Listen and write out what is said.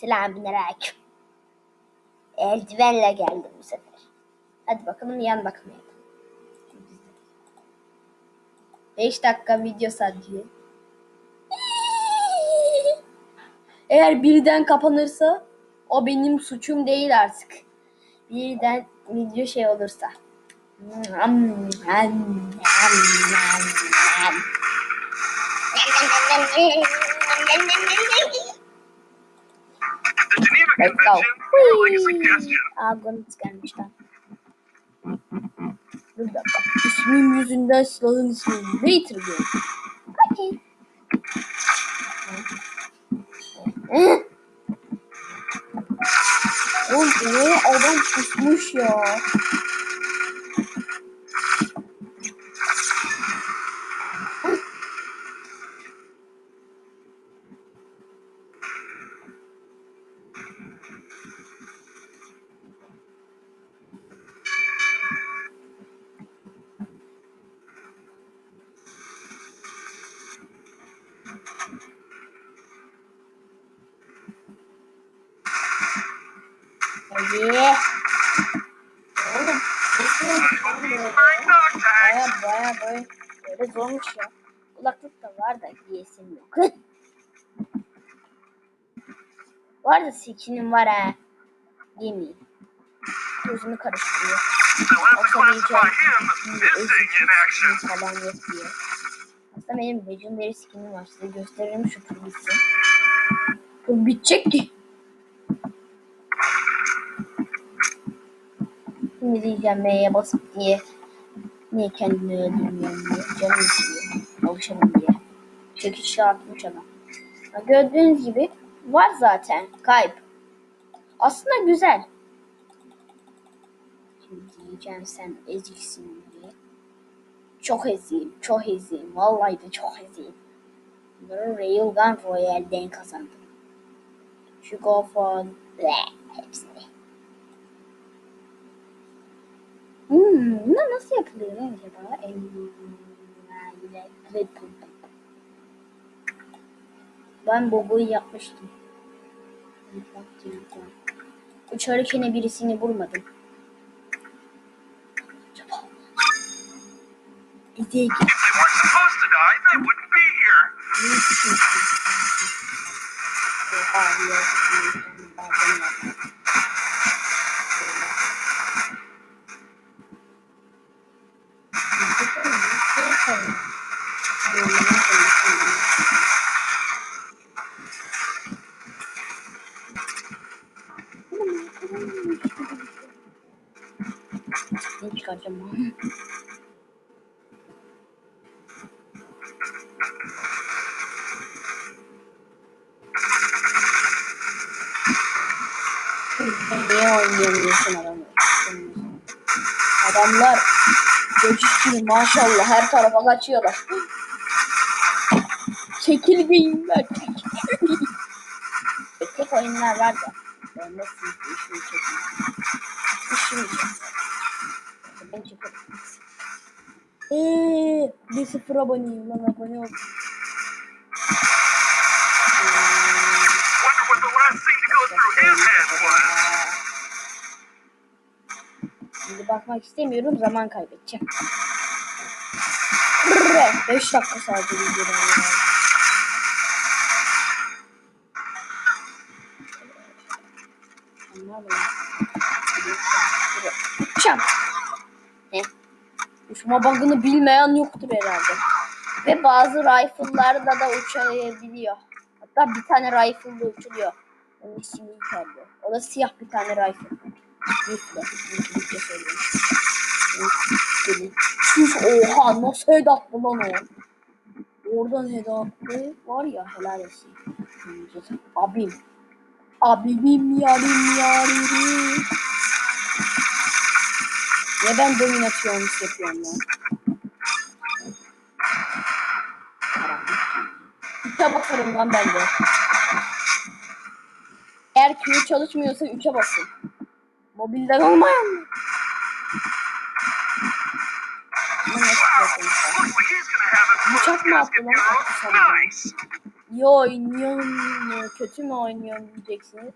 Selamünaleyküm. Eldivenle geldim bu sefer. Hadi bakalım yan bakmaya. 5 dakika video sadece. Eğer birden kapanırsa o benim suçum değil artık. Birden video şey olursa. Let's go. Convention following a suggestion. Agonuz gelmiş lan. Dur dakika. İsmim yüzünden silahın ismini Waiter diyor. Okey. Oğlum adam pusmuş ya. Hadi. Oğlum. Baya baya böyle, böyle zormuş ya. Kulaklık da var da giyesim yok. var da sikinim var ha. Giyemeyeyim. Gözümü karıştırıyor. Ezik falan yok diye. Aslında benim Legendary skinim var. Size gösteririm şu tur bitsin. Bitecek ki. Şimdi diyeceğim M'ye basıp diye. Niye kendini öldürmüyorum diye. Canım istiyor. Alışamam diye. Çekiş atmış adam. Gördüğünüz gibi var zaten. Kayıp. Aslında güzel. Şimdi diyeceğim sen eziksin diye. Çok eziyim. Çok eziyim. Vallahi de çok eziyim. Bunları Railgun Royale'den kazandım. Şu GoFon. Bleh, Hmm, bunlar nasıl yapılıyor acaba? Electric. Ben Bobo'yu yapmıştım. Uçarken birisini vurmadım. They weren't supposed to die, they wouldn't be here. Ne çıkaracağım? Niye oynayamıyorsun adamı? Adamlar geçiş gibi maşallah her tarafa kaçıyorlar. Çekilgeyimler. Tek oyunlar var da. Ben nasıl işimi çekeyim? İşimi çekeyim. Ben çekerim. Eee, bir sıfır aboneyim lan abone ol. Şimdi bakmak istemiyorum zaman kaybedeceğim. 5 dakika sadece videodan ya. Onlar mı lan? Uçacağım. Ne? Uçma bug'ını bilmeyen yoktur herhalde. Ve bazı rifle'larda da uçabiliyor. Hatta bir tane rifle'da uçuluyor. Onun ismi İtalya. O da siyah bir tane rifle. Rifle. Rifle. Rifle. Oha nasıl head attı lan o? Oradan head attı. Var ya helal olsun. Abim. Abim yarim yarim. Ne ben dominasyon yapıyorum lan. Üçe basarım lan ben de. Eğer Q çalışmıyorsa 3'e basın. Mobilden olmayan mı? Closed mı attı lan? iyi oynuyorsun, kötü mü oynuyorsun diyeceksiniz.